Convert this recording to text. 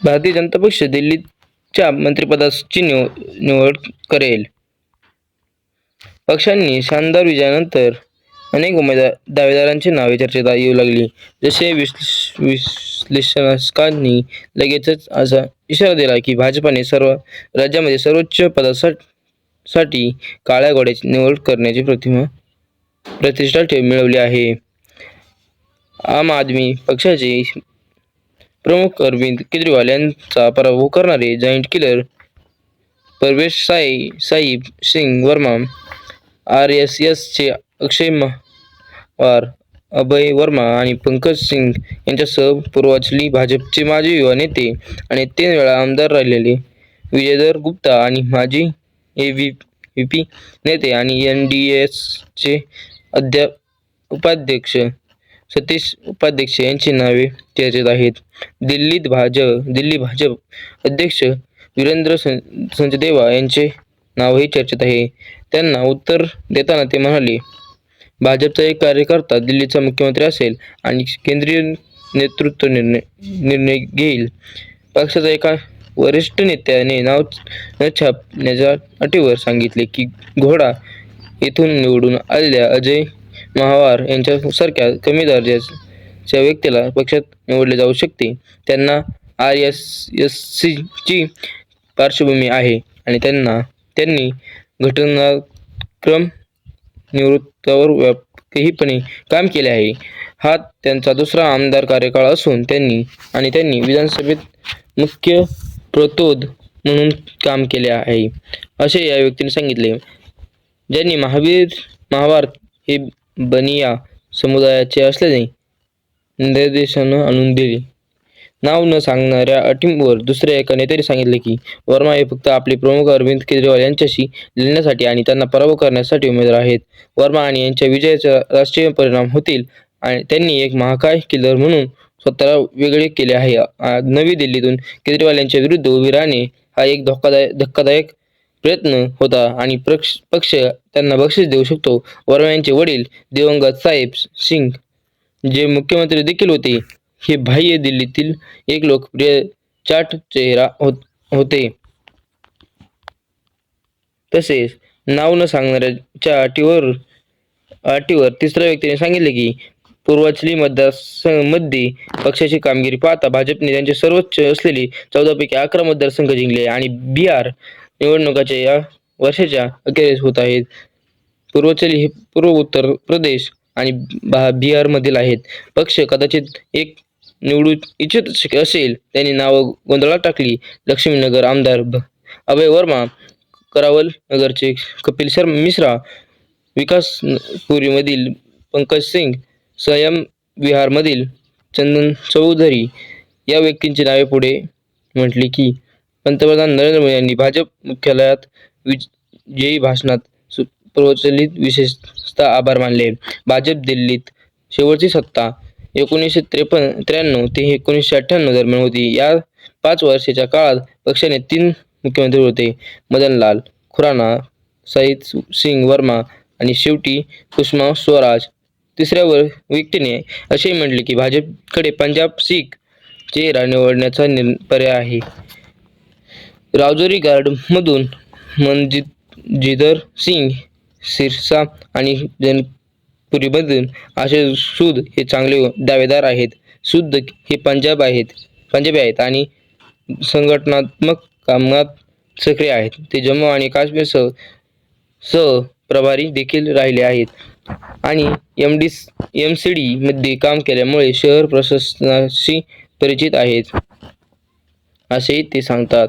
भारतीय जनता पक्ष दिल्लीच्या मंत्रिपदाची निव निवड करेल. पक्षांनी शानदार विजयानंतर अनेक उमेदवार दावेदारांची नावे चर्चेत येऊ लागली. जसे विश्लेष विश्लेषकांनी लगेचच असा इशारा दिला की भाजपाने सर्व राज्यामध्ये सर्वोच्च पदासाठी काळ्या घोड्याची निवड करण्याची प्रतिमा प्रतिष्ठा ठेव मिळवली आहे. आम आदमी पक्षाचे प्रमुख अरविंद केजरीवाल यांचा पराभव करणारे जॉईंट किलर परवेश साई साईब सिंग वर्मा आर एस एसचे अक्षय पवार अभय वर्मा आणि पंकज सिंग यांच्यासह पूर्वाचली भाजपचे माजी युवा नेते आणि तीन वेळा आमदार राहिलेले विजयधर गुप्ता आणि माजी ए व्ही व्ही पी नेते आणि एन डी एसचे अध्या उपाध्यक्ष सतीश उपाध्यक्ष यांची नावे चर्चेत आहेत. दिल्लीत भाजप दिल्ली भाजप अध्यक्ष वीरेंद्र सं संचदेवा यांचे नावही चर्चेत आहे. त्यांना उत्तर देताना ते म्हणाले भाजपचा एक कार्यकर्ता दिल्लीचा मुख्यमंत्री असेल आणि केंद्रीय नेतृत्व निर्णय निर्णय घेईल. पक्षाचा एका वरिष्ठ नेत्याने नाव न छापण्याच्या अटीवर सांगितले की घोडा येथून निवडून आलेल्या अजय महावार यांच्यासारख्या कमी दर्जाच्या व्यक्तीला पक्षात निवडले जाऊ शकते. त्यांना आर एस एस सीची पार्श्वभूमी आहे आणि त्यांना त्यांनी घटनाक्रम निवृत्तावर व्यापकहीपणे काम केले आहे. हा त्यांचा दुसरा आमदार कार्यकाळ असून त्यांनी आणि त्यांनी विधानसभेत मुख्य प्रतोद म्हणून काम केले आहे. असे या व्यक्तीने सांगितले. ज्यांनी महावीर महाभारत हे बनिया समुदायाचे असल्याने निर्देशानं आणून दिली. नाव न सांगणाऱ्या अटींवर दुसऱ्या एका नेत्याने सांगितले की वर्मा हे फक्त आपले प्रमुख अरविंद केजरीवाल यांच्याशी लढण्यासाठी आणि त्यांना पराभव करण्यासाठी उमेदवार आहेत. वर्मा आणि यांच्या विजयाचा राष्ट्रीय परिणाम होतील आणि त्यांनी एक महाकाय किल्लर म्हणून स्वतःला वेगळे केले आहे. नवी दिल्लीतून केजरीवाल यांच्या विरुद्ध उभे राहणे हा एक धोकादायक धक्कादायक प्रयत्न होता आणि पक्ष पक्ष त्यांना बक्षीस देऊ शकतो. वर्मा यांचे वडील दिवंगत साहेब सिंग जे मुख्यमंत्री देखील होते हे बाह्य दिल्लीतील एक लोकप्रिय चाट चेहरा होत होते. तसेच नाव न सांगणाऱ्याच्या अटीवर अटीवर तिसऱ्या व्यक्तीने सांगितले की पूर्वाचली मतदारसंघमध्ये पक्षाची कामगिरी पाहता भाजपने त्यांचे सर्वोच्च असलेले चौदापैकी अकरा मतदारसंघ जिंकले आणि बिहार निवडणुकाच्या या वर्षाच्या अखेरीस होत आहेत. पूर्वचली हे पूर्व उत्तर प्रदेश आणि बिहारमधील आहेत. पक्ष कदाचित एक निवडू इच्छित असेल त्यांनी नावं गोंधळात टाकली. लक्ष्मीनगर आमदार भ- अभय वर्मा करावल नगरचे कपिल शर्मा मिश्रा विकासपुरीमधील पंकज सिंग संयम विहारमधील चंदन चौधरी या व्यक्तींची नावे पुढे म्हटली की पंतप्रधान नरेंद्र मोदी यांनी भाजप मुख्यालयात विजयी भाषणात प्रचलित विशेषतः आभार मानले. भाजप दिल्लीत शेवटची सत्ता एकोणीसशे त्रेपन्न त्र्याण्णव ते एकोणीसशे अठ्ठ्याण्णव दरम्यान होती. या पाच वर्षाच्या काळात पक्षाने तीन मुख्यमंत्री होते. मदनलाल खुराना सईद सिंग वर्मा आणि शेवटी सुषमा स्वराज. तिसऱ्या वर व्यक्तीने असे म्हटले की भाजपकडे पंजाब सिख चेहरा निवडण्याचा पर्याय आहे. राजौरी गार्डमधून मनजित जिदर सिंग सिरसा आणि जनपुरीमधून आशे सूद हे चांगले दावेदार आहेत. सुद्ध हे पंजाब आहेत पंजाबी आहेत आणि संघटनात्मक कामात सक्रिय आहेत. ते जम्मू आणि काश्मीरसह सह प्रभारी देखील राहिले आहेत. आणि एम डी एम सी डीमध्ये काम केल्यामुळे शहर प्रशासनाशी परिचित आहेत असेही ते सांगतात.